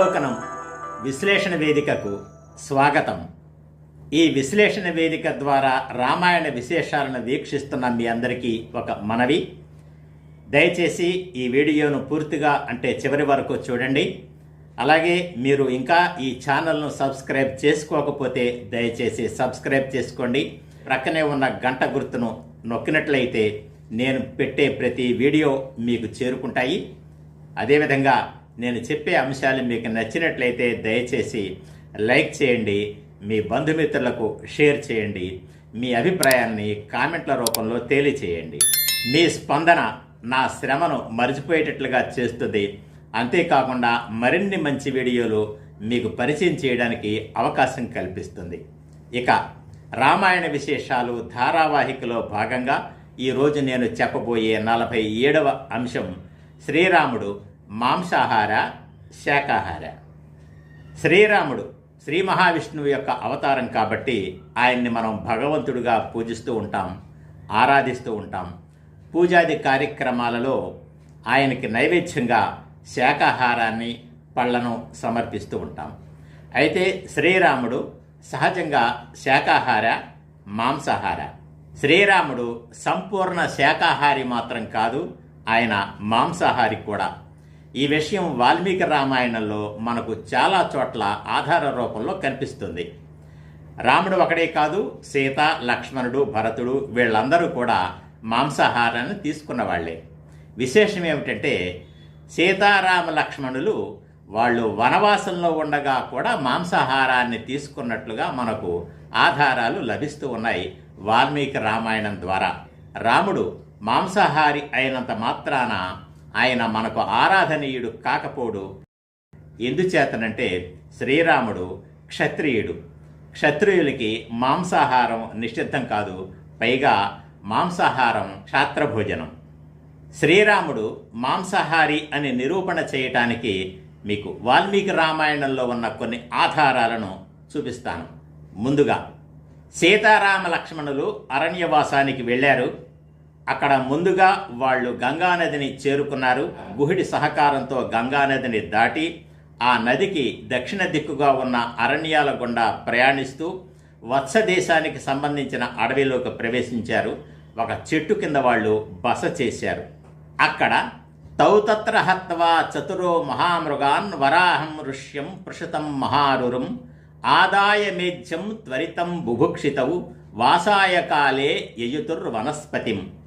అవలోకనం విశ్లేషణ వేదికకు స్వాగతం. ఈ విశ్లేషణ వేదిక ద్వారా రామాయణ విశేషాలను వీక్షిస్తున్న మీ అందరికీ ఒక మనవి. దయచేసి ఈ వీడియోను పూర్తిగా అంటే చివరి వరకు చూడండి. అలాగే మీరు ఇంకా ఈ ఛానల్ను సబ్స్క్రైబ్ చేసుకోకపోతే దయచేసి సబ్స్క్రైబ్ చేసుకోండి. ప్రక్కనే ఉన్న గంట గుర్తును నొక్కినట్లయితే నేను పెట్టే ప్రతి వీడియో మీకు చేరుకుంటాయి. అదేవిధంగా నేను చెప్పే అంశాలు మీకు నచ్చినట్లయితే దయచేసి లైక్ చేయండి మీ బంధుమిత్రులకు షేర్ చేయండి మీ అభిప్రాయాన్ని కామెంట్ల రూపంలో తెలియచేయండి. మీ స్పందన నా శ్రమను మర్చిపోయేటట్లుగా చేస్తుంది. అంతేకాకుండా మరిన్ని మంచి వీడియోలు మీకు పరిచయం చేయడానికి అవకాశం కల్పిస్తుంది. ఇక రామాయణ విశేషాలు ధారావాహికలో భాగంగా ఈరోజు నేను చెప్పబోయే నలభై ఏడవ అంశం శ్రీరాముడు మాంసాహార శాకాహార. శ్రీరాముడు శ్రీ మహావిష్ణువు యొక్క అవతారం కాబట్టి ఆయన్ని మనం భగవంతుడిగా పూజిస్తూ ఉంటాం ఆరాధిస్తూ ఉంటాం. పూజాది కార్యక్రమాలలో ఆయనకి నైవేద్యంగా శాకాహారాన్ని పళ్ళను సమర్పిస్తూ ఉంటాం. అయితే శ్రీరాముడు సహజంగా శాకాహార మాంసాహార. శ్రీరాముడు సంపూర్ణ శాకాహారి మాత్రం కాదు ఆయన మాంసాహారి కూడా. ఈ విషయం వాల్మీకి రామాయణంలో మనకు చాలా చోట్ల ఆధార రూపంలో కనిపిస్తుంది. రాముడు ఒకడే కాదు సీత లక్ష్మణుడు భరతుడు వీళ్ళందరూ కూడా మాంసాహారాన్ని తీసుకున్న వాళ్ళే విశేషం ఏమిటంటే సీతారామ లక్ష్మణులు వాళ్ళు వనవాసంలో ఉండగా కూడా మాంసాహారాన్ని తీసుకున్నట్లుగా మనకు ఆధారాలు లభిస్తూ ఉన్నాయి వాల్మీకి రామాయణం ద్వారా. రాముడు మాంసాహారి అయినంత మాత్రాన ఆయన మనకు ఆరాధనీయుడు కాకపోడు. ఎందుచేతనంటే శ్రీరాముడు క్షత్రియుడు. క్షత్రియులకి మాంసాహారం నిషిద్ధం కాదు పైగా మాంసాహారం క్షాత్రభోజనం శ్రీరాముడు మాంసాహారి అని నిరూపణ చేయటానికి మీకు వాల్మీకి రామాయణంలో ఉన్న కొన్ని ఆధారాలను చూపిస్తాను. ముందుగా సీతారామ లక్ష్మణులు అరణ్యవాసానికి వెళ్ళారు. అక్కడ ముందుగా వాళ్ళు గంగానదిని చేరుకున్నారు. గుహిడి సహకారంతో గంగానదిని దాటి ఆ నదికి దక్షిణ దిక్కుగా ఉన్న అరణ్యాల గుండా ప్రయాణిస్తూ వత్స దేశానికి సంబంధించిన అడవిలోకి ప్రవేశించారు. ఒక చెట్టు కింద వాళ్ళు బస చేశారు. అక్కడ తౌతత్ర హత్వా చతురో మహామృగాన్ వరాహం ఋష్యం పృషతం మహారురం ఆదాయ మేధ్యం త్వరితం బుభుక్షితవు వాసాయ కాలే వనస్పతిం.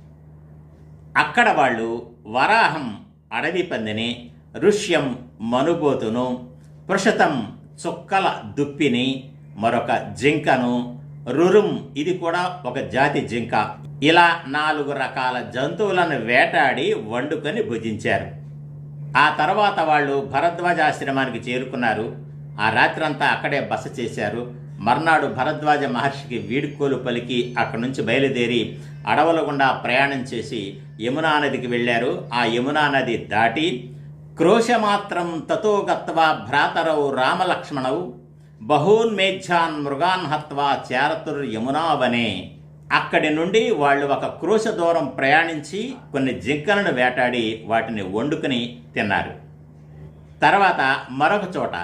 అక్కడ వాళ్ళు వరాహం అడవి పందిని ఋష్యం మనుబోతును పృషతం చుక్కల దుప్పిని మరొక జింకను రురుం ఇది కూడా ఒక జాతి జింక. ఇలా నాలుగు రకాల జంతువులను వేటాడి వండుకొని భుజించారు. ఆ తర్వాత వాళ్ళు భరద్వాజాశ్రమానికి చేరుకున్నారు. ఆ రాత్రంతా అక్కడే బస చేశారు. మర్నాడు భరద్వాజ మహర్షికి వీడుకోలు పలికి అక్కడి నుంచి బయలుదేరి అడవుల గుండా ప్రయాణం చేసి యమునా నదికి వెళ్ళారు. ఆ యమునా నది దాటి క్రోశమాత్రం తతో గత్వా భ్రాతరౌ రామలక్ష్మణవు బహూన్మేధ్యాన్ మృగాన్ హత్వా యమునావనే. అక్కడి నుండి వాళ్ళు ఒక క్రోశ దూరం ప్రయాణించి కొన్ని జింకలను వేటాడి వాటిని వండుకుని తిన్నారు. తర్వాత మరొక చోట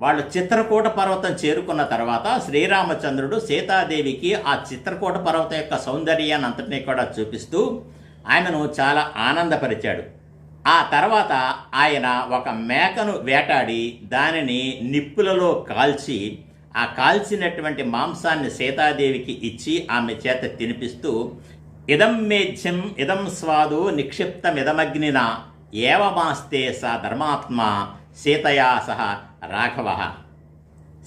వాళ్ళు చిత్రకూట పర్వతం చేరుకున్న తర్వాత శ్రీరామచంద్రుడు సీతాదేవికి ఆ చిత్రకూట పర్వతం యొక్క సౌందర్యాన్ని అంతటినీ కూడా చూపిస్తూ ఆయనను చాలా ఆనందపరిచాడు. ఆ తర్వాత ఆయన ఒక మేకను వేటాడి దానిని నిప్పులలో కాల్చి ఆ కాల్చినటువంటి మాంసాన్ని సీతాదేవికి ఇచ్చి ఆమె చేత తినిపిస్తూ ఇదం మేధ్యం ఇదం స్వాదు నిక్షిప్తమిదమగ్నిన ఏవమాస్తే సా ధర్మాత్మ సీతయా సహ రాఘవ.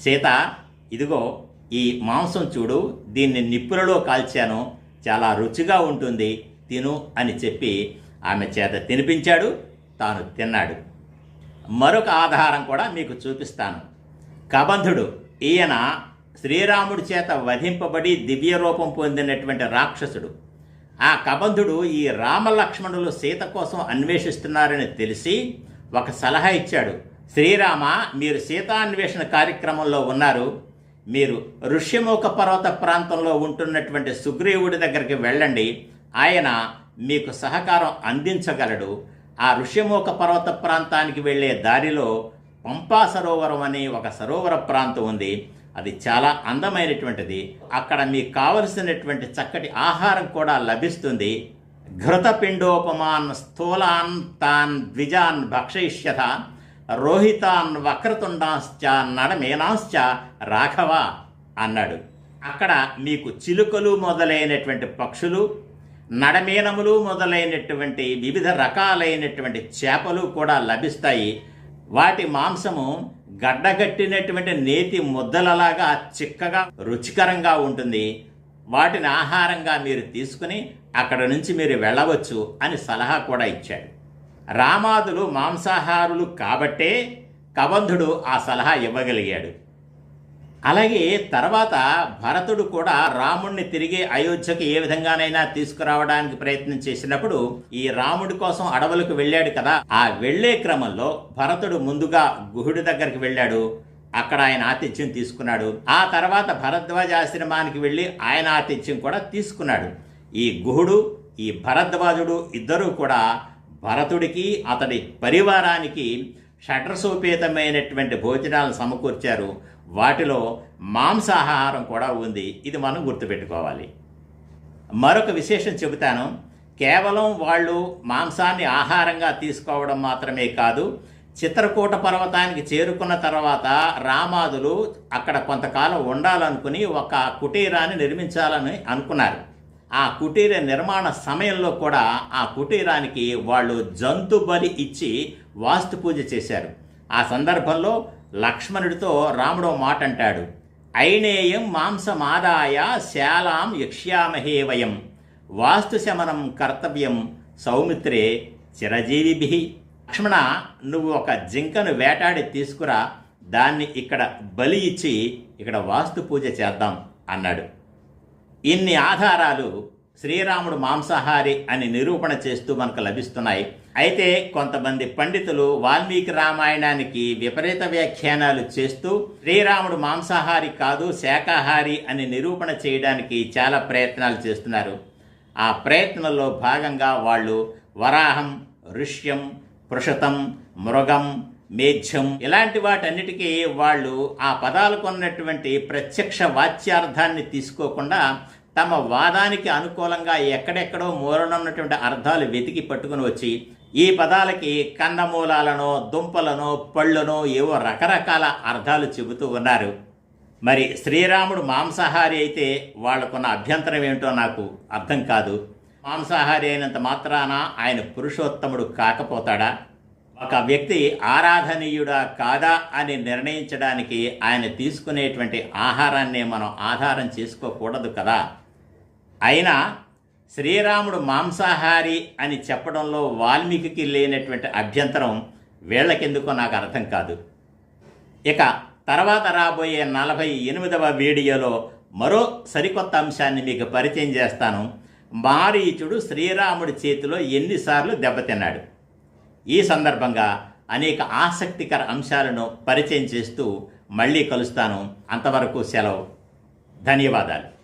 సీత ఇదిగో ఈ మాంసం చూడు దీన్ని నిప్పులలో కాల్చాను చాలా రుచిగా ఉంటుంది తిను అని చెప్పి ఆమె చేత తినిపించాడు తాను తిన్నాడు. మరొక ఆధారం కూడా మీకు చూపిస్తాను. కబంధుడు ఈయన శ్రీరాముడి చేత వధింపబడి దివ్య రూపం పొందినటువంటి రాక్షసుడు. ఆ కబంధుడు ఈ రామలక్ష్మణులు సీత కోసం అన్వేషిస్తున్నారని తెలిసి ఒక సలహా ఇచ్చాడు. శ్రీరామ మీరు సీతాన్వేషణ కార్యక్రమంలో ఉన్నారు. మీరు ఋష్యముఖ పర్వత ప్రాంతంలో ఉంటున్నటువంటి సుగ్రీవుడి దగ్గరికి వెళ్ళండి. ఆయన మీకు సహకారం అందించగలడు. ఆ ఋష్యముఖ పర్వత ప్రాంతానికి వెళ్ళే దారిలో పంపా సరోవరం అనే ఒక సరోవర ప్రాంతం ఉంది. అది చాలా అందమైనటువంటిది. అక్కడ మీకు కావలసినటువంటి చక్కటి ఆహారం కూడా లభిస్తుంది. ఘృతపిండోపమాన్ స్థూలాన్ తాన్ ద్విజాన్ భక్షయిష్యత రోహితాన్ వక్రతుండాశ్చ నడమేనాశ్చ రాఘవ అన్నాడు. అక్కడ మీకు చిలుకలు మొదలైనటువంటి పక్షులు నడమేనములు మొదలైనటువంటి వివిధ రకాలైనటువంటి చేపలు కూడా లభిస్తాయి. వాటి మాంసము గడ్డగట్టినటువంటి నేతి ముద్దలలాగా చిక్కగా రుచికరంగా ఉంటుంది. వాటిని ఆహారంగా మీరు తీసుకుని అక్కడ నుంచి మీరు వెళ్ళవచ్చు అని సలహా కూడా ఇచ్చాడు. రామాదులు మాంసాహారులు కాబట్టే కబంధుడు ఆ సలహా ఇవ్వగలిగాడు. అలాగే తర్వాత భరతుడు కూడా రాముణ్ణి తిరిగి అయోధ్యకు ఏ విధంగానైనా తీసుకురావడానికి ప్రయత్నం చేసినప్పుడు ఈ రాముడి కోసం అడవులకు వెళ్ళాడు కదా. ఆ వెళ్ళే క్రమంలో భరతుడు ముందుగా గుహుడి దగ్గరికి వెళ్ళాడు. అక్కడ ఆయన ఆతిథ్యం తీసుకున్నాడు. ఆ తర్వాత భరద్వాజ ఆశ్రమానికి వెళ్ళి ఆయన ఆతిథ్యం కూడా తీసుకున్నాడు. ఈ గుహుడు ఈ భరద్వాజుడు ఇద్దరూ కూడా భరతుడికి అతడి పరివారానికి షట్రసోపేతమైనటువంటి భోజనాలను సమకూర్చారు. వాటిలో మాంసాహారం కూడా ఉంది. ఇది మనం గుర్తుపెట్టుకోవాలి. మరొక విశేషం చెబుతాను. కేవలం వాళ్ళు మాంసాన్ని ఆహారంగా తీసుకోవడం మాత్రమే కాదు చిత్రకూట పర్వతానికి చేరుకున్న తర్వాత రామాదులు అక్కడ కొంతకాలం ఉండాలనుకుని ఒక కుటీరాన్ని నిర్మించాలని అనుకున్నారు. ఆ కుటీర నిర్మాణ సమయంలో కూడా ఆ కుటీరానికి వాళ్ళు జంతు బలి ఇచ్చి వాస్తు పూజ చేశారు. ఆ సందర్భంలో లక్ష్మణుడితో రాముడు మాట అంటాడు ఐనేయం మాంసమాదాయ శాలాం యక్ష్యామహే వయం. వాస్తుశమనం కర్తవ్యం సౌమిత్రే చిరజీవిభి. లక్ష్మణ నువ్వు ఒక జింకను వేటాడి తీసుకురా. దాన్ని ఇక్కడ బలి ఇచ్చి ఇక్కడ వాస్తు పూజ చేద్దాం అన్నాడు. ఇన్ని ఆధారాలు శ్రీరాముడు మాంసాహారి అని నిరూపణ చేస్తూ మనకు లభిస్తున్నాయి. అయితే కొంతమంది పండితులు వాల్మీకి రామాయణానికి విపరీత వ్యాఖ్యానాలు చేస్తూ శ్రీరాముడు మాంసాహారి కాదు శాకాహారి అని నిరూపణ చేయడానికి చాలా ప్రయత్నాలు చేస్తున్నారు. ఆ ప్రయత్నంలో భాగంగా వాళ్ళు వరాహం ఋష్యం పృషతం మృగం మేధ్యం ఇలాంటి వాటన్నిటికీ వాళ్ళు ఆ పదాలకు ఉన్నటువంటి ప్రత్యక్ష వాచ్యార్థాన్ని తీసుకోకుండా తమ వాదానికి అనుకూలంగా ఎక్కడెక్కడో మూలనున్నటువంటి అర్థాలు వెతికి పట్టుకుని వచ్చి ఈ పదాలకి కందమూలాలను దుంపలను పళ్ళను ఏవో రకరకాల అర్థాలు చెబుతూ ఉన్నారు. మరి శ్రీరాముడు మాంసాహారి అయితే వాళ్ళకున్న అభ్యంతరం ఏమిటో నాకు అర్థం కాదు. మాంసాహారి అయినంత మాత్రాన ఆయన పురుషోత్తముడు కాకపోతాడా? ఒక వ్యక్తి ఆరాధనీయుడా కాదా అని నిర్ణయించడానికి ఆయన తీసుకునేటువంటి ఆహారాన్ని మనం ఆధారం చేసుకోకూడదు కదా. అయినా శ్రీరాముడు మాంసాహారి అని చెప్పడంలో వాల్మీకి లేనటువంటి అభ్యంతరం వీళ్ళకెందుకో నాకు అర్థం కాదు. ఇక తర్వాత రాబోయే నలభై ఎనిమిదవ వీడియోలో మరో సరికొత్త అంశాన్ని మీకు పరిచయం చేస్తాను. మారీచుడు శ్రీరాముడి చేతిలో ఎన్నిసార్లు దెబ్బతిన్నాడు. ఈ సందర్భంగా అనేక ఆసక్తికర అంశాలను పరిచయం చేస్తూ మళ్ళీ కలుస్తాను. అంతవరకు సెలవు. ధన్యవాదాలు.